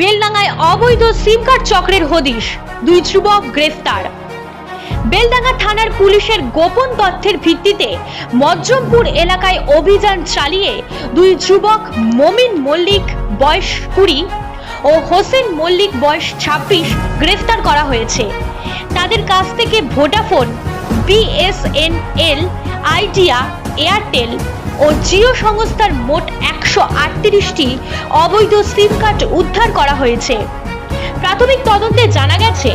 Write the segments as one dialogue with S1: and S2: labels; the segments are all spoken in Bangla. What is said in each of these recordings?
S1: বেলডাঙ্গায় অবৈধ সিম কার্ড চক্রের হদিশ, দুই যুবক গ্রেফতার। বেলডাঙ্গা থানার পুলিশের গোপন তথ্যের ভিত্তিতে মজ্জমপুর এলাকায় অভিযান চালিয়ে দুই যুবক মমিন মল্লিক বয়স কুড়ি ও হোসেন মল্লিক বয়স ছাব্বিশ গ্রেফতার করা হয়েছে। তাদের কাছ থেকে ভোডাফোন বিএসএনএল, আইডিয়া, এয়ারটেল ও জিও সংস্থার মোট একশো আটত্রিশটি অবৈধ সিম কার্ড উদ্ধার করা হয়েছে। প্রাথমিক তদন্তে জানা গেছে,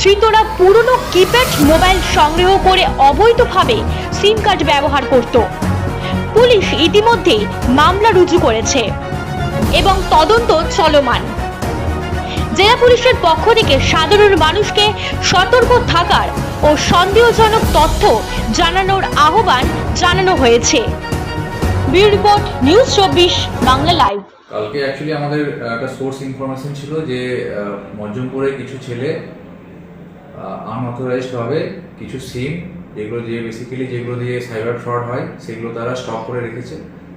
S1: ধৃতরা পুরনো কিপ্যাড মোবাইল সংগ্রহ করে অবৈধভাবে সিম কার্ড ব্যবহার করত। পুলিশ ইতিমধ্যেই মামলা রুজু করেছে এবং তদন্ত চলমান। জেলা পুলিশের পক্ষ থেকে সাধারণ মানুষকে সতর্ক থাকার ও সন্দেহজনক তথ্য জানানোর আহ্বান জানানো হয়েছে। রিপোর্ট, নিউজ চব্বিশ, বাংলা লাইভ।
S2: কালকে অ্যাকচুয়ালি আমাদের একটা সোর্স ইনফরমেশন ছিল যে মজ্জমপুরে কিছু ছেলে আনঅথরাইজড ভাবে কিছু সিম যেগুলো দিয়ে বেসিক্যালি যেগুলো দিয়ে সাইবার ফ্রড হয়, সেগুলো তারা স্টক করে রেখেছে।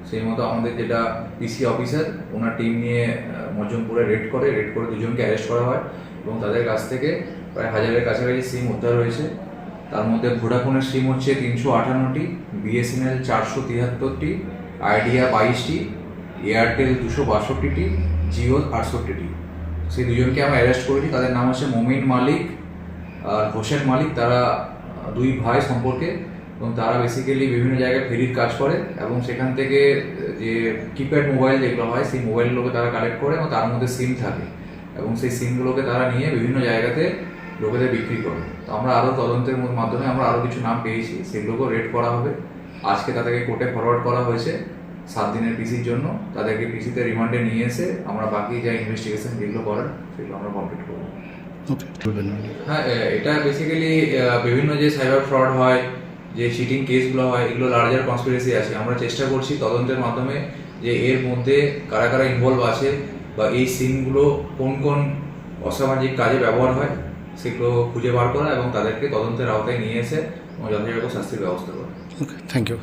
S2: সেই মতো আমাদের যেটা পিসি অফিসার ওনার টিম নিয়ে মজ্জমপুরে রেড করে রেড করে দুজনকে অ্যারেস্ট করা হয় এবং তাদের কাছ থেকে প্রায় হাজারের কাছাকাছি সিম উদ্ধার হয়েছে। তার মধ্যে ভোডাফোনের সিম হচ্ছে তিনশো আটান্নটি বিএসএনএল চারশো তিয়াত্তরটি আইডিয়া বাইশটি, এয়ারটেল দুশো বাষট্টিটি, জিও আটষট্টিটি। সেই দুজনকে আমরা অ্যারেস্ট করেছি। তাদের নাম হচ্ছে মমিন মালিক আর হোসেন মালিক। তারা দুই ভাই সম্পর্কে এবং তারা বেসিক্যালি বিভিন্ন জায়গায় ফেরির কাজ করে এবং সেখান থেকে যে কিপ্যাড মোবাইল যেগুলো হয়, সেই মোবাইলগুলোকে তারা কালেক্ট করে এবং তার মধ্যে সিম থাকে। এবং সেই সিমগুলোকে তারা নিয়ে বিভিন্ন জায়গাতে লোকেদের বিক্রি করে। তো আমরা আরও তদন্তের মাধ্যমে আমরা আরও কিছু নাম পেয়েছি। সেগুলোকেও রেড করা হবে। আজকে তাদেরকে কোর্টে ফরওয়ার্ড করা হয়েছে সাত দিনের পিসির জন্য। তাদেরকে পিসিতে রিমান্ডে নিয়ে এসে আমরা বাকি যা ইনভেস্টিগেশন যেগুলো করার সেগুলো আমরা কমপ্লিট করব। হ্যাঁ এটা বেসিক্যালি বিভিন্ন যে সাইবার ফ্রড হয় যে চিটিং কেসগুলো হয় এগুলো লার্জার কনস্পিরেসি আছে। আমরা চেষ্টা করছি তদন্তের মাধ্যমে যে এর মধ্যে কারা কারা ইনভলভ আছে বা এই সিমগুলো কোন কোন অসামাজিক কাজে ব্যবহার হয়। সেগুলো খুঁজে বার করা এবং তাদেরকে তদন্তের আওতায় নিয়ে এসে যথাযথ শাস্তির ব্যবস্থা করা।
S3: Okay thank you